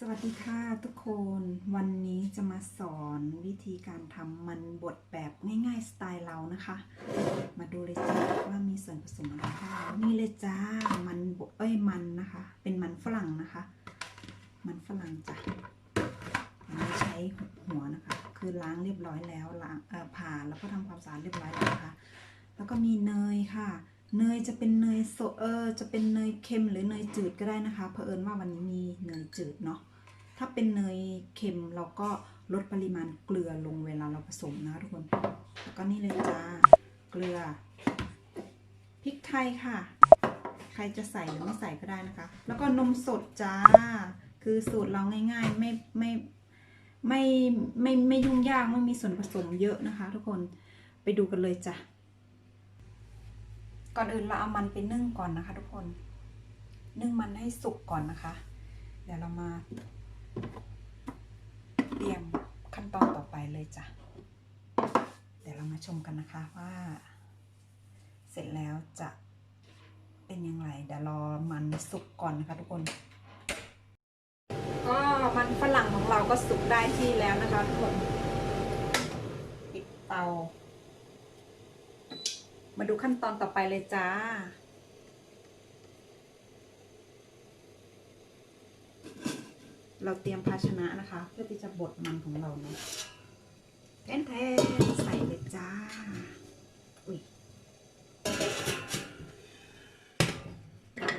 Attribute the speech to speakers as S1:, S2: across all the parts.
S1: สวัสดีค่ะทุกคนวันนี้จะมาสอนวิธีการทำมันบดแบบง่ายๆ สไตล์เรานะคะ มาดูเลยจ้าว่ามีส่วนผสมอะไรบ้างนี่เลยจ้ามันบดเอ้ยมันนะคะ เป็นมันฝรั่งนะคะ มันฝรั่งจ้ะอันนี้ใช้หัวนะคะ คือล้างเรียบร้อยแล้วล้างเอ่อผ่าแล้วก็ทำความสะอาดเรียบร้อยแล้วนะคะแล้วก็มีเนยค่ะเนยจะเป็นเนยสดเออจะเป็นเนยเค็มหรือเนยจืดก็ได้นะคะ เผอิญว่าวันนี้มีเนยจืดเนาะ ถ้าเป็นเนยเค็มเราก็ลดปริมาณเกลือลงเวลาเราผสมนะทุกคนแล้วก็นี่เลยจ้า เกลือ พริกไทยค่ะ ใครจะใส่หรือไม่ใส่ก็ได้นะคะ แล้วก็นมสดจ้า คือสูตรเราง่าย ๆ ไม่ไม่ไม่ไม่ไม่ยุ่งยากไม่มีส่วนผสมเยอะนะคะ ทุกคนไปดูกันเลยจ้ะ ก่อนอื่นเราเอามันไปนึ่งก่อนนะคะ ทุกคน นึ่งมันให้สุกก่อนนะคะ เดี๋ยวเรามา เตรียมขั้นตอนต่อไปเลยจ้ะ เดี๋ยวเรามาชมกันนะคะว่า เสร็จแล้วจะเป็นยังไงเดี๋ยวรอมันสุกก่อนนะคะทุกคน ก็มันฝรั่งของเราก็สุกได้ที่แล้วนะคะทุกคนปิดเตา มาดูขั้นตอนต่อไปเลยจ้า เราเตรียมภาชนะนะคะ เพื่อที่จะบดมันของเราเนาะแทนแทนใส่เลยจ้า อุ้ย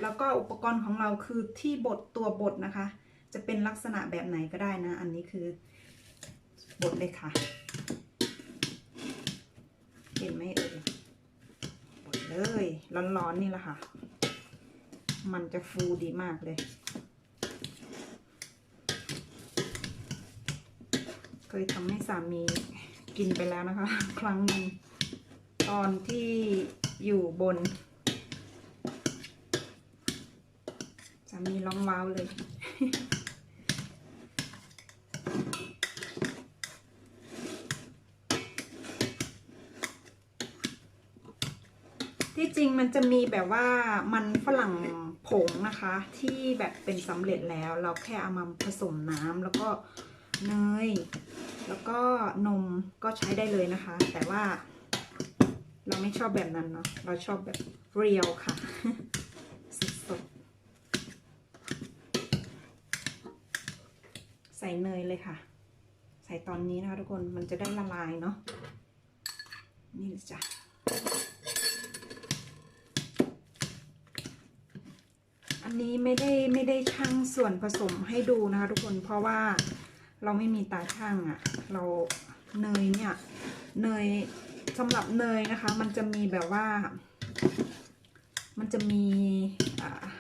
S1: แล้วก็อุปกรณ์ของเราคือที่บดตัวบดนะคะ จะเป็นลักษณะแบบไหนก็ได้นะ อันนี้คือบดเลยค่ะเห็นไหมเอ่ยบดเลยร้อนๆนี่แหละค่ะ มันจะฟูดีมากเลย เคยทำให้สามีกินไปแล้วนะคะ ครั้งหนึ่งตอนที่อยู่บนสามีร้องว้าวเลยที่จริงมันจะมีแบบว่ามันฝรั่งผงนะคะ ที่แบบเป็นสำเร็จแล้ว เราแค่เอามาผสมน้ำแล้วก็ เนย แล้วก็นมก็ใช้ได้เลยนะคะ แต่ว่า เราไม่ชอบแบบนั้นเนาะเราชอบแบบเรียวค่ะสดๆใส่เนยเลยค่ะ ใส่ตอนนี้นะคะทุกคนมันจะได้ละลายเนาะนี่เลยจ้ะอันนี้ไม่ได้ไม่ได้ชั่งส่วนผสมให้ดูนะคะทุกคนเพราะว่า เราไม่มีตาช่างอะ่ะ เราเนยเนี่ยเนยสำหรับเนยนะคะ มันจะมีแบบว่า มันจะมี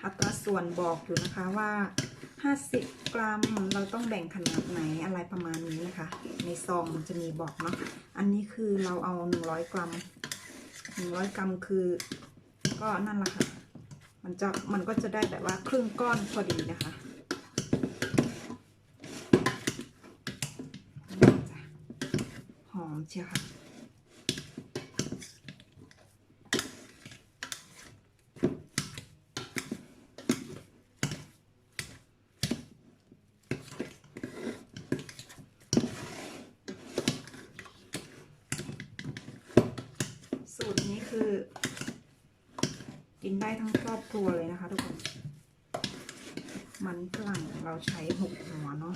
S1: อัตราส่วนบอกอยู่นะคะว่า 50 กรัมเราต้องแบ่งขนาดไหนอะไรประมาณนี้นะคะ ในซองมันจะมีบอกเนาะอันนี้คือเราเอา 100 กรัม 100 กรัมคือก็นั่นแหละค่ะ มันจะมันก็จะได้แบบว่าครึ่งก้อนพอดีนะคะนี่จ้ะหอ มเชียวค่ะ สูตรนี้คือ กินได้ทั้งครอบครัวเลยนะคะทุกคน มันฝรั่งเราใช้หกหัวเนาะ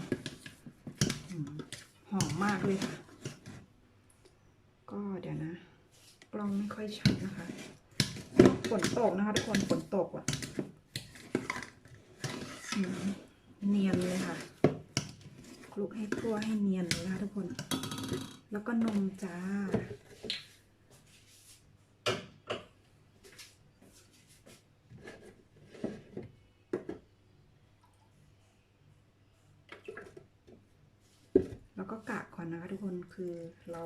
S1: หอมมากเลยค่ะ ก็เดี๋ยวนะ กล้องไม่ค่อยชัดนะคะฝนตกนะคะ ทุกคนฝนตกอะเนียนเลยค่ะคลุกให้ทั่วให้เนียนเลยนะคะทุกคน แล้วก็นมจ้าแล้วก็กะก่อนนะคะทุกคนคือเรา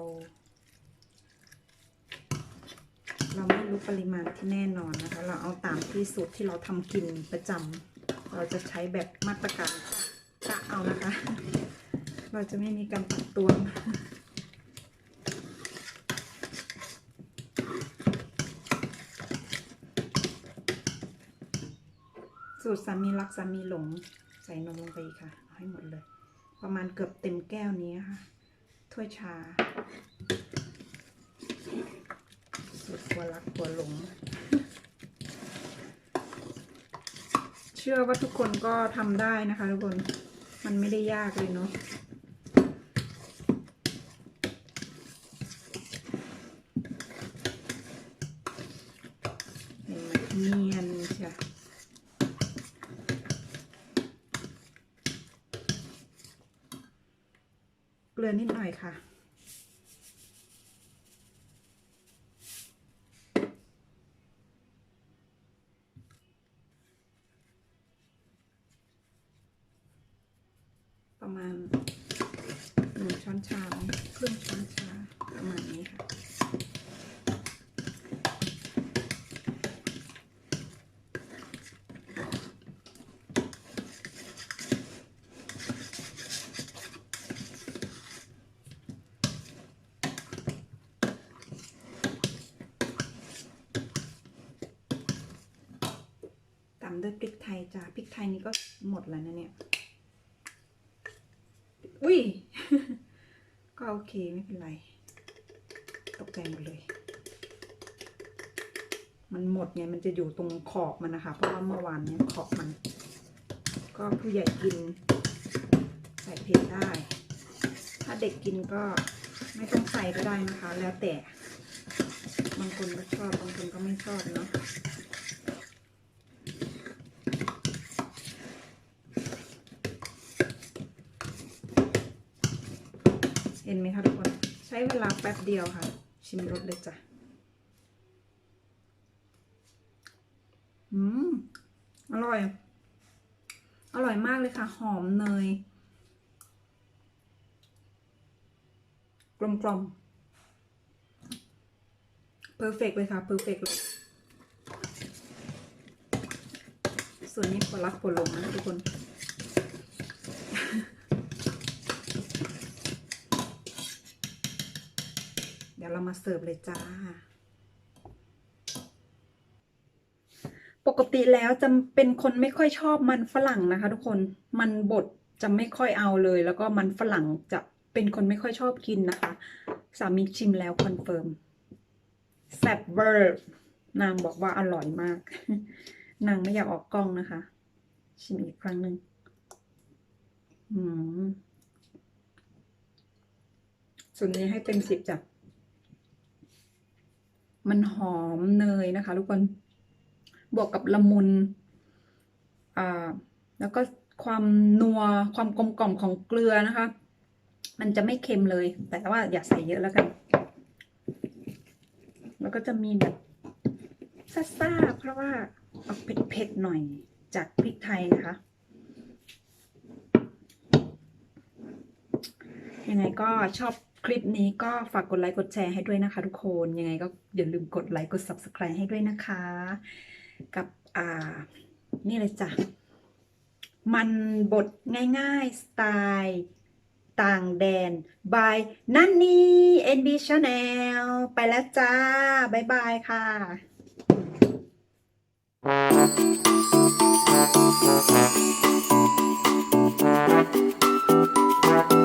S1: เรู้ปริมาณที่แน่นอนนะคะ เราเอาตามที่สูตรที่เราทำกินประจำเราจะใช้แบบมาตรการกะเอานะคะ เราจะไม่มีการตักตวงสูตรสามีรักสามีหลงใส่นมลงไปอีกค่ะ เอาให้หมดเลย ประมาณเกือบเต็มแก้วนี้ค่ะ ถ้วยชาัวรักตัวหลง เชื่อว่าทุกคนก็ทำได้นะคะทุกคน มันไม่ได้ยากเลยเนาะเนียนใช่เกลือนิดหน่อยค่ะ ประมาณหนึ่งช้อนชาครึ่งช้อนชาประมาณนี้ค่ะ ตามด้วยพริกไทยจ้าพริกไทยนี่ก็หมดแล้วนะเนี่ย อุ้ย ก็โอเคไม่เป็นไร ตกแต่งหมดเลย มันหมดไงมันจะอยู่ตรงขอบมันนะคะ เพราะว่าเมื่อวานเนี้ยขอบมัน ก็ผู้ใหญ่กิน ใส่เผ็ดได้ ถ้าเด็กกินก็ไม่ต้องใส่ก็ได้นะคะ แล้วแต่ บางคนก็ชอบ บางคนก็ไม่ชอบเนาะ เห็นไหมคะทุกคน ใช้ เวลาแป๊บเดียวค่ะ ชิมรสเลยจ้ะ อืม อร่อย อร่อยมากเลยค่ะ หอมเนย กลมกลมเพอร์เฟกเลยค่ะเพอร์เฟกเลยส่วนนี้ปลาลักปลลงนะทุกคน เรามาเสิร์ฟเลยจ้า ปกติแล้วจะเป็นคนไม่ค่อยชอบมันฝรั่งนะคะ ทุกคนมันบดจะไม่ค่อยเอาเลย แล้วก็มันฝรั่งจะเป็นคนไม่ค่อยชอบกินนะคะ สามีชิมแล้วคอนเฟิร์มแซ่บเวอร์นางบอกว่าอร่อยมาก นางไม่อยากออกกล้องนะคะ ชิมอีกครั้งหนึ่งอืมส่วนนี้ให้เต็มสิบจ้ะ มันหอมเนยนะคะ ทุกคนบวกกับละมุนอ่าแล้วก็ความนัวความกลมกล่อมของเกลือนะคะ มันจะไม่เค็มเลย แต่ว่าอย่าใส่เยอะแล้วกัน แล้วก็จะมีแบบซ่าๆเพราะว่าออกเผ็ดๆหน่อยจากพริกไทยนะคะ ยังไงก็ชอบ ลิปนี้ก็ฝากกดไลค์กดแชร์ให้ด้วยนะคะทุกคนยังไงก็อย่าลืมกดไลค์กด subscribe ให้ด้วยนะคะ กับอ่านี่เลยจ้ะ มันบทง่ายๆ สไตล์ต่างแดน by นันนี่ NB Channel ไปแล้วจ้า บ๊ายบายค่ะ
S2: Thank